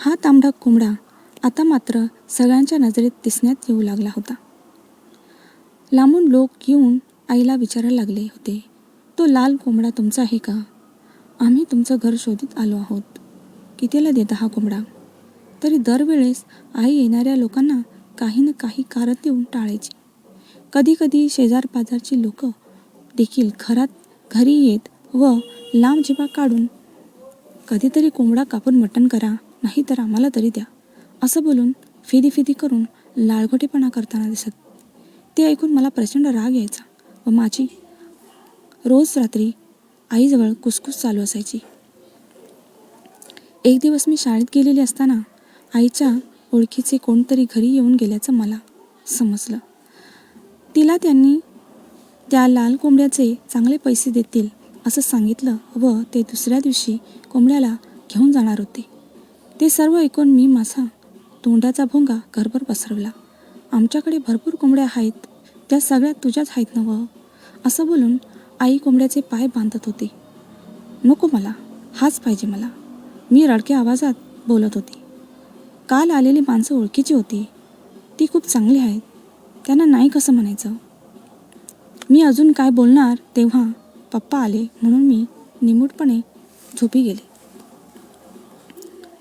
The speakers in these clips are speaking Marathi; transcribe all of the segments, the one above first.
हा तांबडा कोंबडा आता मात्र सगळ्यांच्या नजरेत दिसण्यात येऊ लागला होता. लांबून लोक येऊन आईला विचारायला लागले होते तो लाल कोंबडा तुमचा आहे का? आम्ही तुमचं घर शोधित आलो आहोत. कितीला देता हा कोंबडा? तरी दरवेळेस आई येणाऱ्या लोकांना काही ना काही कारण देऊन टाळायची. कधीकधी शेजार पाजारची लोक देखील घरात घरी येत व लांब जिबा काढून कधीतरी कोंबडा कापून मटण करा नाही तर आम्हाला तरी द्या. असं बोलून फिदी फिदी करून लाळगोटेपणा करताना दिसत. ते ऐकून मला प्रचंड राग यायचा व माझी रोज रात्री आईजवळ कुसकुस चालू असायची. एक दिवस मी शाळेत गेलेली असताना आईच्या ओळखीचे कोणतरी घरी येऊन गेल्याचं मला समजलं. तिला त्यांनी त्या लाल कोंबड्याचे चांगले पैसे देतील असं सांगितलं व ते दुसऱ्या दिवशी कोंबड्याला घेऊन जाणार होते. ते सर्व ऐकून मी माझा तोंडाचा भोंगा घरभर पसरवला. आमच्याकडे भरपूर कोंबड्या आहेत त्या सगळ्या तुझ्याच आहेत नवं असं बोलून आई कोंबड्याचे पाय बांधत होते. नको मला हाच पाहिजे मला मी रडक्या आवाजात बोलत होती. काल आलेली माणसं ओळखीची होती. ती खूप चांगली आहेत त्यांना नाही कसं म्हणायचं? मी अजून काय बोलणार तेव्हा पप्पा आले म्हणून मी निमूटपणे झोपी गेले.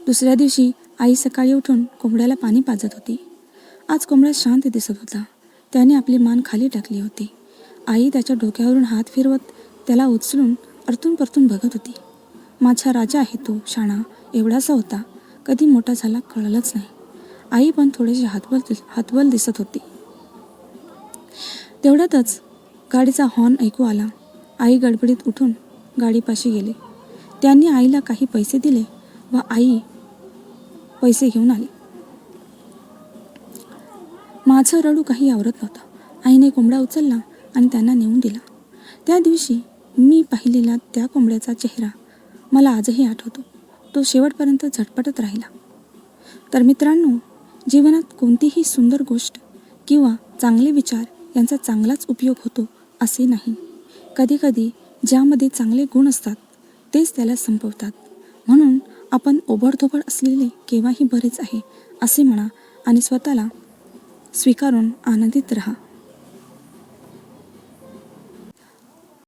दुसऱ्या दिवशी आई सकाळी उठून कोंबड्याला पाणी पाजत होती. आज कोंबडा शांत दिसत होता. त्याने आपली मान खाली टाकली होती. आई त्याच्या डोक्यावरून हात फिरवत त्याला उचलून अडतून परतून बघत होती. माझा राजा आहे तो शाणा. एवढासा होता. कधी मोठा झाला कळलंच नाही. आई पण थोडेसे हातबल हातबल दिसत होती. तेवढ्यातच गाडीचा हॉर्न ऐकू आला. आई गडबडीत उठून गाडीपाशी गेले. त्यांनी आईला काही पैसे दिले. व आई पैसे घेऊन आली. माझं रडू काही आवरत नव्हतं. आईने कोंबडा उचलला आणि त्यांना नेऊन दिला. त्या दिवशी मी पाहिलेला त्या कोंबड्याचा चेहरा मला आजही आठवतो. तो शेवटपर्यंत झटपटत राहिला. तर मित्रांनो जीवनात कोणतीही सुंदर गोष्ट किंवा चांगले विचार यांचा चांगलाच उपयोग होतो असे नाही. कधीकधी ज्यामध्ये चांगले गुण असतात तेच त्याला संपवतात. म्हणून आपण ओबडधोबड असलेले केव्हाही बरेच आहे असे म्हणा आणि स्वतःला स्वीकारून आनंदित राहा.